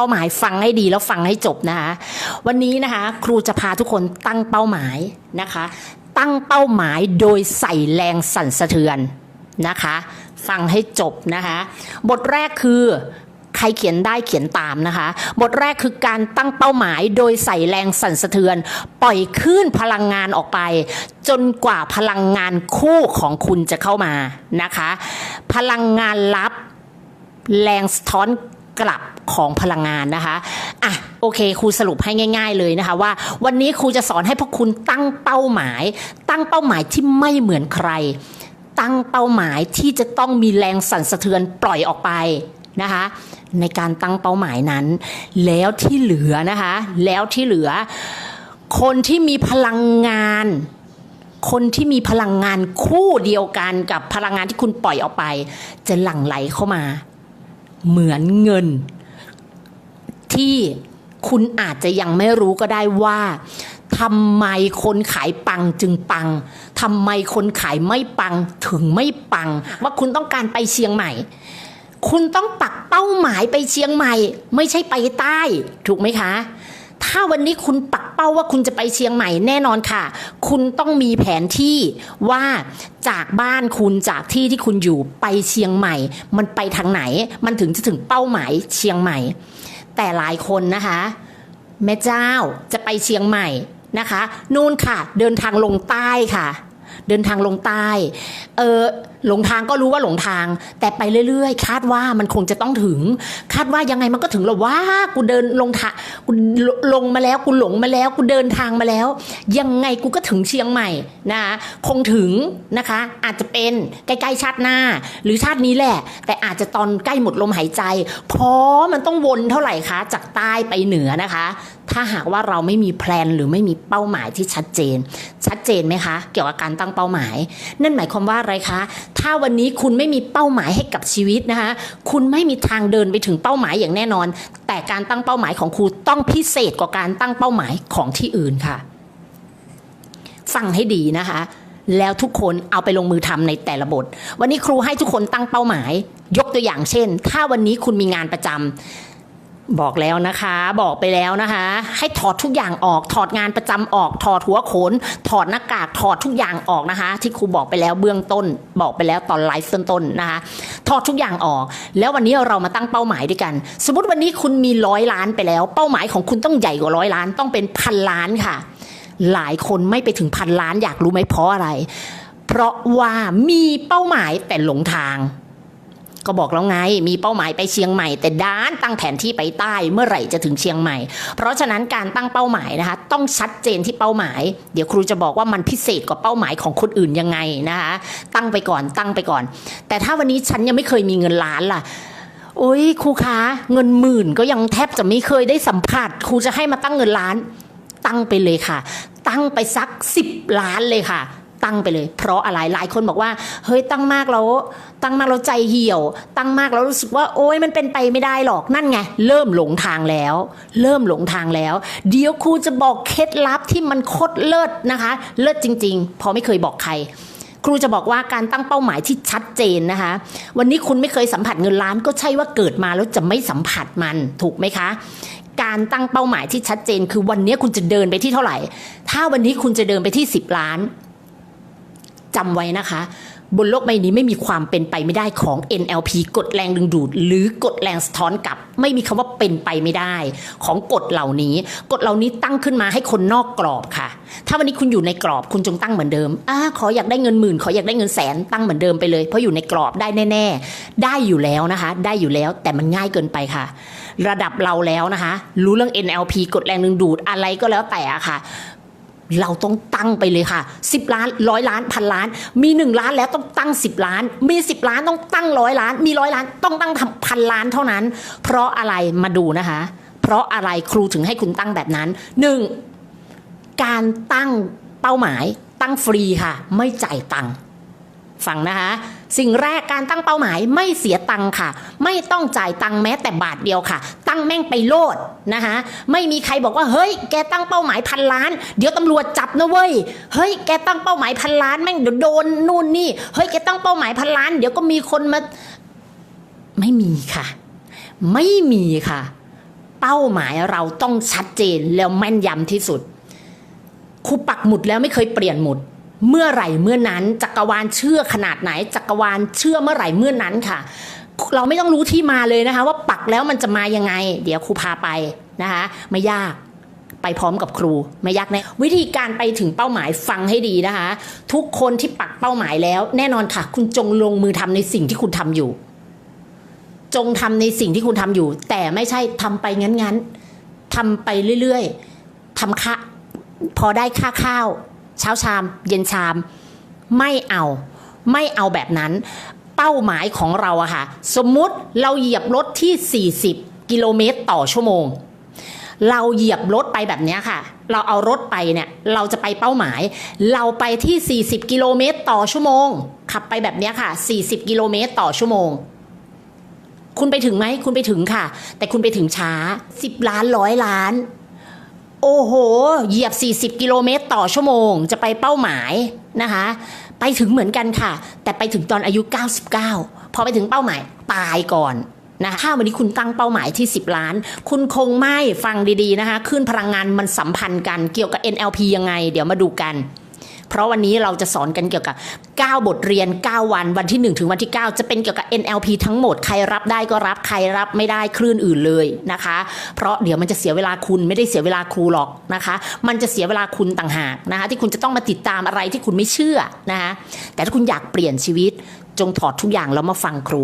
เป้าหมายฟังให้ดีแล้วฟังให้จบนะคะวันนี้นะคะครูจะพาทุกคนตั้งเป้าหมายนะคะ ตั้งเป้าหมายโดยใส่แรงสั่นสะเทือนนะคะ ฟังให้จบนะคะ บทแรกคือใครเขียนได้เขียนตามนะคะ บทแรกคือการตั้งเป้าหมายโดยใส่แรงสั่นสะเทือน ปล่อยคลื่นพลังงานออกไป จนกว่าพลังงานคู่ของคุณจะเข้ามานะคะ พลังงานลับ แรงสะท้อน กลับของพลังงานนะคะอะโอเคครูสรุปให้ง่าย ๆเลยนะคะว่า วันนี้ครูจะสอนให้พวกคุณตั้งเป้าหมาย ตั้งเป้าหมายที่ไม่เหมือนใคร ตั้งเป้าหมายที่จะต้องมีแรงสั่นสะเทือนปล่อยออกไปนะคะในการตั้งเป้าหมายนั้น แล้วที่เหลือนะคะ แล้วที่เหลือ คนที่มีพลังงาน คนที่มีพลังงานคู่เดียวกันกับพลังงานที่คุณปล่อยออกไป จะหลั่งไหลเข้ามา เหมือนเงิน ที่คุณอาจจะยังไม่รู้ก็ได้ว่าทำไมคนขายปังจึงปังทำไมคนขายไม่ปังถึงไม่ปัง ว่าคุณต้องการไปเชียงใหม่ คุณต้องปักเป้าหมายไปเชียงใหม่ ไม่ใช่ไปใต้ ถูกไหมคะ ถ้าวันนี้คุณปักเป้าว่าคุณจะไปเชียงใหม่แน่นอนค่ะ คุณต้องมีแผนที่ว่าจากบ้านคุณจากที่ที่คุณอยู่ไปเชียงใหม่ มันไปทางไหน มันถึงจะถึงเป้าหมายเชียงใหม่ แต่หลายคนนะคะ แม่เจ้าจะไปเชียงใหม่นะคะ นู่นค่ะ เดินทางลงใต้ค่ะ เดินทางลงใต้เออหลงทางก็รู้ว่าหลงทาง แต่ไปเรื่อยๆ คาดว่ามันคงจะต้องถึง คาดว่ายังไงมันก็ถึงหรอว่ากูเดินลงทางกูลงมาแล้วกูหลงมาแล้วกูเดินทางมาแล้ว ยังไงกูก็ถึงเชียงใหม่นะคะคงถึงนะคะ อาจจะเป็นใกล้ๆชาติหน้า หรือชาตินี้แหละ แต่อาจจะตอนใกล้หมดลมหายใจ เพราะมันต้องวนเท่าไหร่คะจากใต้ไปเหนือนะคะ ถ้าหากว่าเราไม่มีแพลนหรือไม่มีเป้าหมายที่ชัดเจน ชัดเจนไหมคะ เกี่ยวกับการตั้งเป้าหมาย นั่นหมายความว่าอะไรคะ ถ้าวันนี้คุณไม่มีเป้าหมายให้กับชีวิตนะคะ คุณไม่มีทางเดินไปถึงเป้าหมายอย่างแน่นอน แต่การตั้งเป้าหมายของครูต้องพิเศษกว่าการตั้งเป้าหมายของที่อื่นค่ะ ฟังให้ดีนะคะแล้วทุกคนเอาไปลงมือทำในแต่ละบท วันนี้ครูให้ทุกคนตั้งเป้าหมาย ยกตัวอย่างเช่น ถ้าวันนี้คุณมีงานประจำ บอกแล้วนะคะ บอกไปแล้วนะคะ ให้ถอดทุกอย่างออก ถอดงานประจำออก ถอดหัวโขน ถอดหน้ากาก ถอดทุกอย่างออกนะคะ ที่ครูบอกไปแล้วเบื้องต้น บอกไปแล้วตอนไลฟ์ต้นๆนะคะ ถอดทุกอย่างออก แล้ววันนี้เรามาตั้งเป้าหมายด้วยกัน สมมติวันนี้คุณมีร้อยล้านไปแล้ว เป้าหมายของคุณต้องใหญ่กว่าร้อยล้าน ต้องเป็นพันล้านค่ะ หลายคนไม่ไปถึงพันล้านอยากรู้ไหมเพราะอะไร เพราะว่ามีเป้าหมายแต่หลงทาง ก็บอกแล้วไง มีเป้าหมายไปเชียงใหม่ แต่ด้านตั้งแผนที่ไปใต้เมื่อไหร่จะถึงเชียงใหม่ เพราะฉะนั้นการตั้งเป้าหมายนะคะ ต้องชัดเจนที่เป้าหมาย เดี๋ยวครูจะบอกว่ามันพิเศษกว่าเป้าหมายของคนอื่นยังไงนะคะ ตั้งไปก่อนตั้งไปก่อน แต่ถ้าวันนี้ฉันยังไม่เคยมีเงินล้านล่ะโอ้ยครูคะเงินหมื่นก็ยังแทบจะไม่เคยได้สัมผัสครูจะให้มาตั้งเงินล้าน ตั้งไปเลยค่ะ ตั้งไปสักสิบล้านเลยค่ะ ตั้งไปเลย เพราะอะไรหลายคนบอกว่า เฮ้ยตั้งมากแล้วตั้งมากแล้วใจเหี่ยว ตั้งมากแล้วรู้สึกว่าโอ๊ยมันเป็นไปไม่ได้หรอกนั่นไง เริ่มหลงทางแล้ว เริ่มหลงทางแล้ว เดี๋ยวครูจะบอกเคล็ดลับที่มันโคตรเลิศนะคะ เลิศจริง ๆ พอไม่เคยบอกใครครูจะบอกว่าการตั้งเป้าหมายที่ชัดเจนนะคะ วันนี้คุณไม่เคยสัมผัสเงินล้านก็ใช่ว่าเกิดมาแล้วจะไม่สัมผัสมันถูกไหมคะ การตั้งเป้าหมายที่ชัดเจน คือวันนี้คุณจะเดินไปที่เท่าไหร่ ถ้าวันนี้คุณจะเดินไปที่ 10 ล้าน จำไว้นะคะ บนโลกใบนี้ไม่มีความเป็นไปไม่ได้ของ NLP กฎแรงดึงดูด หรือกฎแรงสะท้อนกลับ ไม่มีคำว่าเป็นไปไม่ได้ ของกฎเหล่านี้ กฎเหล่านี้ตั้งขึ้นมาให้คนนอกกรอบค่ะ ถ้าวันนี้คุณอยู่ในกรอบคุณจงตั้งเหมือนเดิมอ่าขออยากได้เงินหมื่น ขออยากได้เงินแสนตั้งเหมือนเดิมไปเลย เพราะอยู่ในกรอบได้แน่ ๆ ได้อยู่แล้วนะคะ ได้อยู่แล้วแต่มันง่ายเกินไปค่ะ ระดับเราแล้วนะคะ รู้เรื่อง NLP กฎแรงดึงดูดอะไรก็แล้วแต่ค่ะ เราต้องตั้งไปเลยค่ะ 10 ล้านร้อยล้านพันล้าน มี 1 ล้านแล้วต้องตั้ง 10 ล้าน มี 10 ล้านต้องตั้งร้อยล้าน มีร้อยล้านต้องตั้งพันล้านเท่านั้น เพราะอะไรมาดูนะคะ เพราะอะไรครูถึงให้คุณตั้งแบบนั้น 1. การตั้งเป้าหมายตั้งฟรีค่ะ ไม่จ่ายตังค์ฟังนะคะ สิ่งแรกการตั้งเป้าหมายไม่เสียตังค่ะ ไม่ต้องจ่ายตังค์แม้แต่บาทเดียวค่ะ ตั้งแม่งไปโลดนะคะไม่มีใครบอกว่าเฮ้ยแกตั้งเป้าหมายพันล้าน เดี๋ยวตำรวจจับนะเว้ยเฮ้ยแกตั้งเป้าหมายพันล้านแม่งเดี๋ยวโดนนู่นนี่เฮ้ยแกตั้งเป้าหมายพันล้าน เดี๋ยวก็มีคนมาไม่มีค่ะ ไม่มีค่ะ เป้าหมายเราต้องชัดเจนแล้วแม่นยำที่สุดครูปักหมุดแล้วไม่เคยเปลี่ยนหมุด เมื่อไหร่เมื่อนั้น จักรวาลเชื่อขนาดไหน จักรวาลเชื่อเมื่อไหร่เมื่อนั้นค่ะ เราไม่ต้องรู้ที่มาเลยนะคะ ว่าปักแล้วมันจะมายังไง เดี๋ยวครูพาไปนะคะ ไม่ยากไปพร้อมกับครูไม่ยากแน่วิธีการไปถึงเป้าหมายฟังให้ดีนะคะ ทุกคนที่ปักเป้าหมายแล้ว แน่นอนค่ะ คุณจงลงมือทำในสิ่งที่คุณทำอยู่ จงทำในสิ่งที่คุณทำอยู่ แต่ไม่ใช่ทำไปงั้นๆทำไปเรื่อยๆทำค่าพอได้ค่าข้าว เช้าชาม เย็นชาม ไม่เอา ไม่เอาแบบนั้น เป้าหมายของเราอะค่ะ สมมุติเราเหยียบรถที่ 40 กิโลเมตรต่อชั่วโมง เราเหยียบรถไปแบบนี้ค่ะ เราเอารถไปเนี่ย เราจะไปเป้าหมาย เราไปที่ 40 กิโลเมตรต่อชั่วโมง ขับไปแบบนี้ค่ะ 40 กิโลเมตรต่อชั่วโมงคุณไปถึงไหม คุณไปถึงค่ะ แต่คุณไปถึงช้า 10 ล้านร้อยล้าน โอ้โห เหยียบ 40 กิโลเมตรต่อชั่วโมง จะไปเป้าหมายนะคะ ไปถึงเหมือนกันค่ะ แต่ไปถึงตอนอายุ 99 พอไปถึงเป้าหมายตายก่อนนะคะถ้าวันนี้คุณตั้งเป้าหมายที่ 10 ล้าน คุณคงไม่ฟังดีๆนะคะคลื่นพลังงานมันสัมพันธ์กันเกี่ยวกับ NLP ยังไง เดี๋ยวมาดูกัน เพราะวันนี้เราจะสอนกันเกี่ยวกับ 9 บทเรียน 9 วันวันที่ 1 ถึงวันที่ 9 จะเป็นเกี่ยวกับ NLP ทั้งหมดใครรับได้ก็รับใครรับไม่ได้คลื่นอื่นเลยนะคะ เพราะเดี๋ยวมันจะเสียเวลาคุณไม่ได้เสียเวลาครูหรอกนะคะ มันจะเสียเวลาคุณต่างหากนะคะ ที่คุณจะต้องมาติดตามอะไรที่คุณไม่เชื่อนะคะแต่ถ้าคุณอยากเปลี่ยนชีวิต จงถอดทุกอย่างแล้วมาฟังครู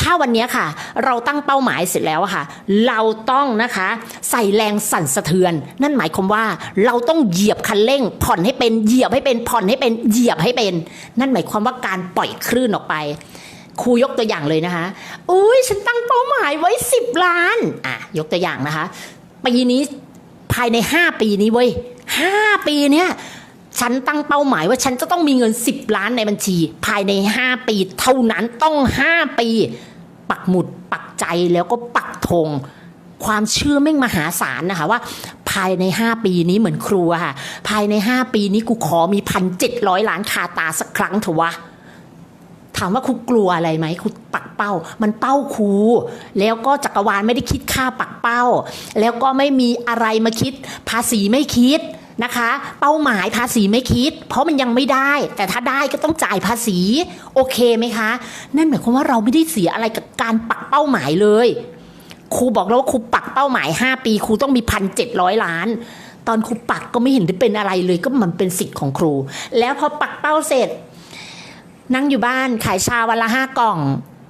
ถ้าวันนี้ค่ะ เราตั้งเป้าหมายเสร็จแล้วค่ะ เราต้องนะคะ ใส่แรงสั่นสะเทือน นั่นหมายความว่าเราต้องเหยียบคันเร่ง ผ่อนให้เป็นเหยียบให้เป็นผ่อนให้เป็นเหยียบให้เป็น นั่นหมายความว่าการปล่อยคลื่นออกไปครูยกตัวอย่างเลยนะคะ อุ้ยฉันตั้งเป้าหมายไว้ 10 ล้าน อะ ยกตัวอย่างนะคะ ปีนี้ภายใน 5 ปีนี้เว้ย5ปีเนี้ย ฉันตั้งเป้าหมายว่าฉันจะต้องมีเงิน 10 ล้านในบัญชี ภายใน 5 ปี เท่านั้นต้อง 5 ปี ปักหมุดปักใจแล้วก็ปักธงความเชื่อแม่งมหาศาลนะคะว่า ภายใน 5 ปีนี้เหมือนครูอะค่ะ ภายใน 5 ปีนี้กูขอมีพันเจ็ดร้อยล้านคาตาสักครั้งเถอะวะถามว่าครูกลัวอะไรไหมครูปักเป้า มันเป้าครูแล้วก็จักรวาลไม่ได้คิดค่าปักเป้า แล้วก็ไม่มีอะไรมาคิด ภาษีไม่คิด นะคะ เป้าหมายภาษีไม่คิด เพราะมันยังไม่ได้ แต่ถ้าได้ก็ต้องจ่ายภาษีโอเคไหมคะ นั่นหมายความว่าเราไม่ได้เสียอะไรกับการปักเป้าหมายเลยครูบอกแล้วว่าครูปักเป้าหมาย 5 ปีครูต้องมีพันเจ็ดร้อยล้าน ตอนครูปักก็ไม่เห็นจะเป็นอะไรเลยก็มันเป็นสิทธิ์ของครู แล้วพอปักเป้าเสร็จ นั่งอยู่บ้านขายชาวันละห้ากล่อง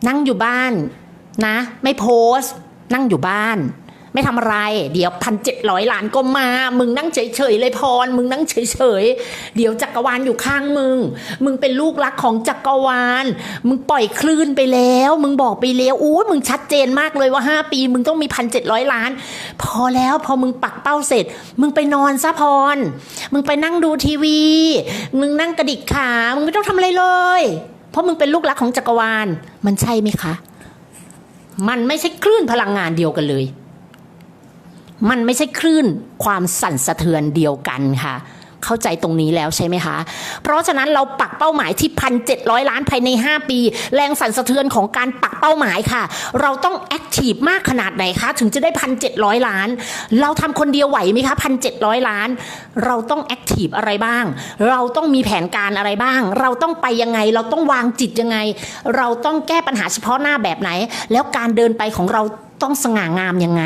นั่งอยู่บ้านนะ ไม่โพสต์ นั่งอยู่บ้าน ไม่ทำอะไร เดี๋ยวพันเจ็ดร้อยล้านก็มา มึงนั่งเฉยๆเลยพร มึงนั่งเฉยๆ เดี๋ยวจักรวาลอยู่ข้างมึง มึงเป็นลูกรักของจักรวาล มึงปล่อยคลื่นไปแล้ว มึงบอกไปแล้วอู้มึงชัดเจนมากเลยว่าห้าปี มึงต้องมีพันเจ็ดร้อยล้าน พอแล้วพอมึงปักเป้าเสร็จ มึงไปนอนซะพร มึงไปนั่งดูทีวี มึงนั่งกระดิกขา มึงไม่ต้องทำอะไรเลย เพราะมึงเป็นลูกรักของจักรวาล มันใช่ไหมคะ มันไม่ใช่คลื่นพลังงานเดียวกันเลย มันไม่ใช่คลื่นความสั่นสะเทือนเดียวกันค่ะ เข้าใจตรงนี้แล้วใช่ไหมคะ เพราะฉะนั้นเราปักเป้าหมายที่พันเจ็ดร้อยล้านภายใน 5 ปี แรงสั่นสะเทือนของการปักเป้าหมายค่ะ เราต้องแอคทีฟมากขนาดไหนคะ ถึงจะได้พันเจ็ดร้อยล้าน เราทำคนเดียวไหวไหมคะพันเจ็ดร้อยล้าน เราต้องแอคทีฟอะไรบ้าง เราต้องมีแผนการอะไรบ้าง เราต้องไปยังไง เราต้องวางจิตยังไง เราต้องแก้ปัญหาเฉพาะหน้าแบบไหน แล้วการเดินไปของเราต้องสง่างามยังไง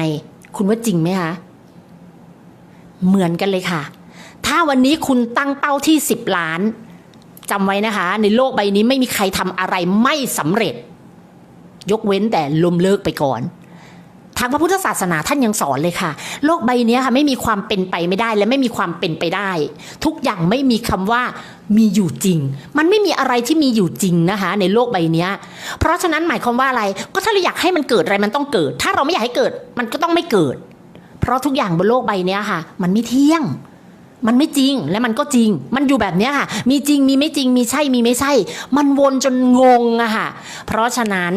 คุณว่าจริงไหมคะ เหมือนกันเลยค่ะ ถ้าวันนี้คุณตั้งเป้าที่ 10 ล้านจำไว้นะคะ ในโลกใบนี้ไม่มีใครทำอะไรไม่สำเร็จ ยกเว้นแต่ลมเลิกไปก่อน ทางพระพุทธศาสนาท่านยังสอนเลยค่ะ โลกใบนี้ค่ะไม่มีความเป็นไปไม่ได้และไม่มีความเป็นไปได้ ทุกอย่างไม่มีคำว่ามีอยู่จริง มันไม่มีอะไรที่มีอยู่จริงนะคะ ในโลกใบนี้เพราะฉะนั้นหมายความว่าอะไรก็ถ้าเราอยากให้มันเกิดอะไรมันต้องเกิด ถ้าเราไม่อยากให้เกิดมันก็ต้องไม่เกิด เพราะทุกอย่างบนโลกใบนี้ค่ะ มันไม่เที่ยงมันไม่จริงและมันก็จริง มันอยู่แบบนี้ค่ะ มีจริงมีไม่จริงมีใช่มีไม่ใช่ มันวนจนงงอะค่ะ เพราะฉะนั้น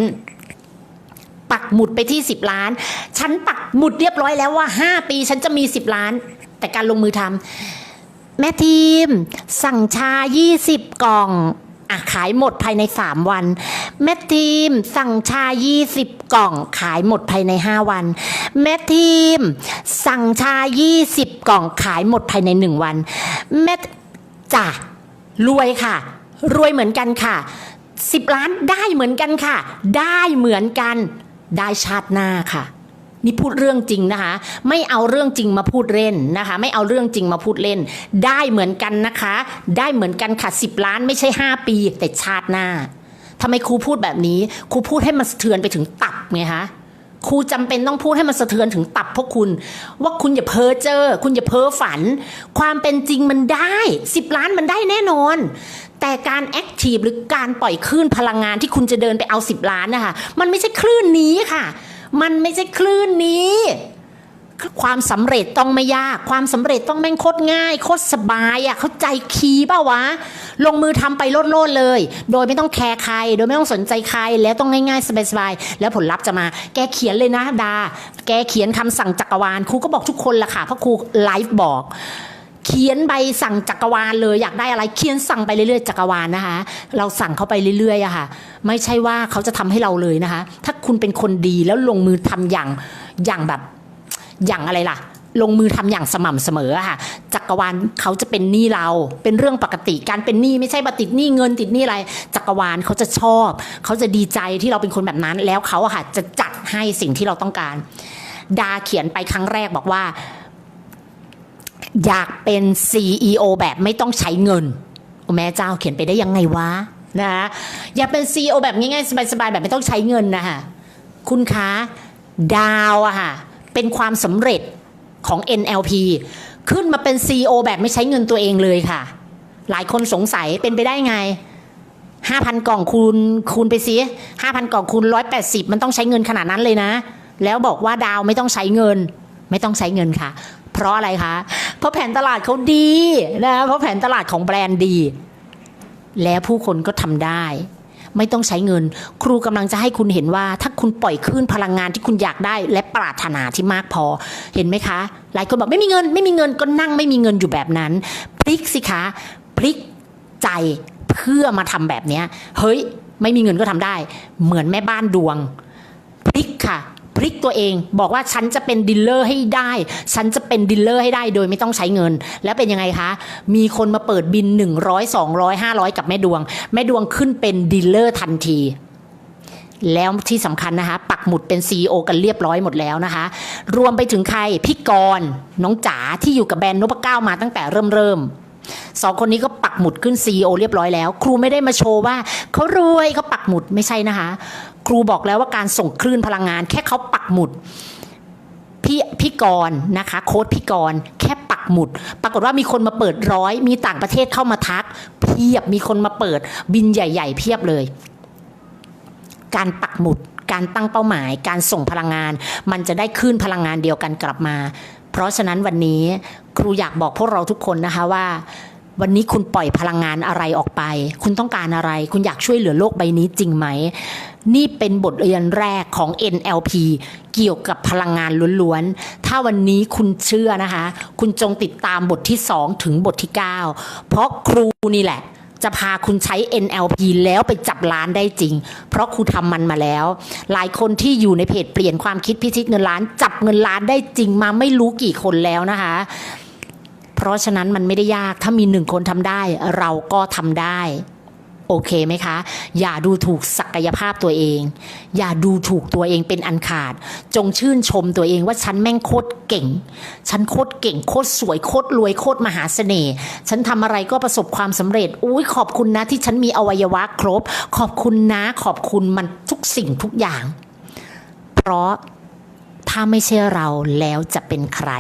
ปักหมุดไปที่ 10 ล้าน ฉันปักหมุดเรียบร้อยแล้วว่า 5 ปีฉันจะมี 10 ล้าน แต่การลงมือทำแม่ทีม สั่งชา 20 กล่องอะขายหมดภายใน 3 วัน แม่ทีม สั่งชา 20 กล่อง ขายหมดภายใน 5 วัน แม่ทีม สั่งชา 20 กล่อง ขายหมดภายใน 1 วัน แม่จ้ะรวยค่ะ รวยเหมือนกันค่ะ 10 ล้านได้เหมือนกันค่ะ ได้เหมือนกัน ได้ชาติหน้าค่ะนี่พูดเรื่องจริงนะคะ ไม่เอาเรื่องจริงมาพูดเล่นนะคะ ไม่เอาเรื่องจริงมาพูดเล่น ได้เหมือนกันนะคะ ได้เหมือนกันค่ะสิบล้านไม่ใช่5ปี แต่ชาติหน้าทำไมครูพูดแบบนี้ครูพูดให้มันสะเทือนไปถึงตับไงคะครูจำเป็นต้องพูดให้มันสะเทือนถึงตับพวกคุณ ว่าคุณอย่าเพ้อเจ้อคุณอย่าเพ้อฝัน ความเป็นจริงมันได้สิบล้านมันได้แน่นอน แต่การแอคทีฟหรือการปล่อยคลื่นพลังงานที่คุณจะเดินไปเอาสิบล้านนะคะมันไม่ใช่คลื่นนี้ค่ะ มันไม่ใช่คลื่นนี้ความสำเร็จต้องไม่ยาก ความสำเร็จต้องแม่งโคตรง่าย โคตรสบายอะ่ะเข้าใจคีย์ป่าวะ ลงมือทำไปโลดๆเลย โดยไม่ต้องแคร์ใคร โดยไม่ต้องสนใจใคร แล้วต้องง่ายๆ สบายๆ แล้วผลลัพธ์จะมา แกเขียนเลยนะดา แกเขียนคำสั่งจักรวาล ครูก็บอกทุกคนละค่ะ เพราะครูไลฟ์บอก เขียนใบสั่งจักรวาลเลย อยากได้อะไรเขียนสั่งไปเรื่อยๆจักรวาลนะคะ เราสั่งเขาไปเรื่อยๆอะค่ะ ไม่ใช่ว่าเขาจะทำให้เราเลยนะคะ ถ้าคุณเป็นคนดีแล้วลงมือทำอย่างอย่างแบบอย่างอะไรล่ะลงมือทำอย่างสม่ำเสมออะค่ะจักรวาลเขาจะเป็นหนี้เราเป็นเรื่องปกติการเป็นหนี้ไม่ใช่มาติดหนี้เงินติดหนี้อะไร จักรวาลเขาจะชอบ เขาจะดีใจที่เราเป็นคนแบบนั้น แล้วเขาอะค่ะจะจัดให้สิ่งที่เราต้องการ ดาเขียนไปครั้งแรกบอกว่า อยากเป็น CEO แบบไม่ต้องใช้เงินโอ้แม่เจ้าเขียนไปได้ยังไงวะนะอยากเป็น CEO แบบง่ายๆสบายๆแบบไม่ต้องใช้เงินนะคะคุณคะดาวอะค่ะเป็นความสำเร็จของ NLP ขึ้นมาเป็น CEO แบบไม่ใช้เงินตัวเองเลยค่ะ หลายคนสงสัยเป็นไปได้ไง 5,000 กล่องคูณคูณไปสิ5,000 กล่องคูณ 180 มันต้องใช้เงินขนาดนั้นเลยนะ แล้วบอกว่าดาวไม่ต้องใช้เงิน ไม่ต้องใช้เงินค่ะ เพราะอะไรคะ เพราะแผนตลาดเขาดีนะเพราะแผนตลาดของแบรนด์ดี แล้วผู้คนก็ทำได้ ไม่ต้องใช้เงิน ครูกำลังจะให้คุณเห็นว่า ถ้าคุณปล่อยคลื่นพลังงานที่คุณอยากได้ และปรารถนาที่มากพอ เห็นไหมคะ หลายคนบอกไม่มีเงิน ไม่มีเงินก็นั่งไม่มีเงินอยู่แบบนั้นพลิกสิคะพลิกใจเพื่อมาทำแบบเนี้ยเฮ้ย ไม่มีเงินก็ทำได้ เหมือนแม่บ้านดวงพลิกค่ะ พลิกตัวเอง บอกว่าฉันจะเป็นดีลเลอร์ให้ได้ ฉันจะเป็นดีลเลอร์ให้ได้โดยไม่ต้องใช้เงิน แล้วเป็นยังไงคะ มีคนมาเปิดบิน 100 200 500 กับแม่ดวง แม่ดวงขึ้นเป็นดีลเลอร์ทันทีแล้วที่สำคัญนะคะ ปักหมุดเป็น CEO กันเรียบร้อยหมดแล้วนะคะ รวมไปถึงใครพี่กรณ์น้องจ๋าที่อยู่กับแบรนด์นพเก้ามาตั้งแต่เริ่มเริ่มสองคนนี้ก็ปักหมุดขึ้น CEO เรียบร้อยแล้ว ครูไม่ได้มาโชว์ว่าเขารวยเขาปักหมุดไม่ใช่นะคะ ครูบอกแล้วว่าการส่งคลื่นพลังงาน แค่เขาปักหมุดพี่พี่กรณ์นะคะโค้ดพี่กรณ์แค่ปักหมุด ปรากฏว่ามีคนมาเปิดร้อย มีต่างประเทศเข้ามาทัก เพียบมีคนมาเปิดบินใหญ่ ๆ เพียบเลย การปักหมุด การตั้งเป้าหมาย การส่งพลังงาน มันจะได้คลื่นพลังงานเดียวกันกลับมา เพราะฉะนั้นวันนี้ครูอยากบอกพวกเราทุกคนนะคะว่า วันนี้คุณปล่อยพลังงานอะไรออกไป คุณต้องการอะไร คุณอยากช่วยเหลือโลกใบนี้จริงไหม นี่เป็นบทเรียนแรกของ NLP เกี่ยวกับพลังงานล้วนๆ ถ้าวันนี้คุณเชื่อนะคะ คุณจงติดตามบทที่ 2 ถึงบทที่ 9 เพราะครูนี่แหละจะพาคุณใช้ NLP แล้วไปจับล้านได้จริง เพราะครูทำมันมาแล้ว หลายคนที่อยู่ในเพจเปลี่ยนความคิดพิชิตเงินล้าน จับเงินล้านได้จริงมาไม่รู้กี่คนแล้วนะคะ เพราะฉะนั้นมันไม่ได้ยากถ้ามีหนึ่งคนทำได้ เราก็ทำได้ โอเคไหมคะ อย่าดูถูกศักยภาพตัวเอง อย่าดูถูกตัวเองเป็นอันขาด จงชื่นชมตัวเองว่าฉันแม่งโคตรเก่ง ฉันโคตรเก่งโคตรสวยโคตรรวยโคตรมหาเสน่ห์ ฉันทำอะไรก็ประสบความสำเร็จ อุ้ยขอบคุณนะที่ฉันมีอวัยวะครบ ขอบคุณนะขอบคุณมันทุกสิ่งทุกอย่าง เพราะถ้าไม่ใช่เราแล้วจะเป็นใคร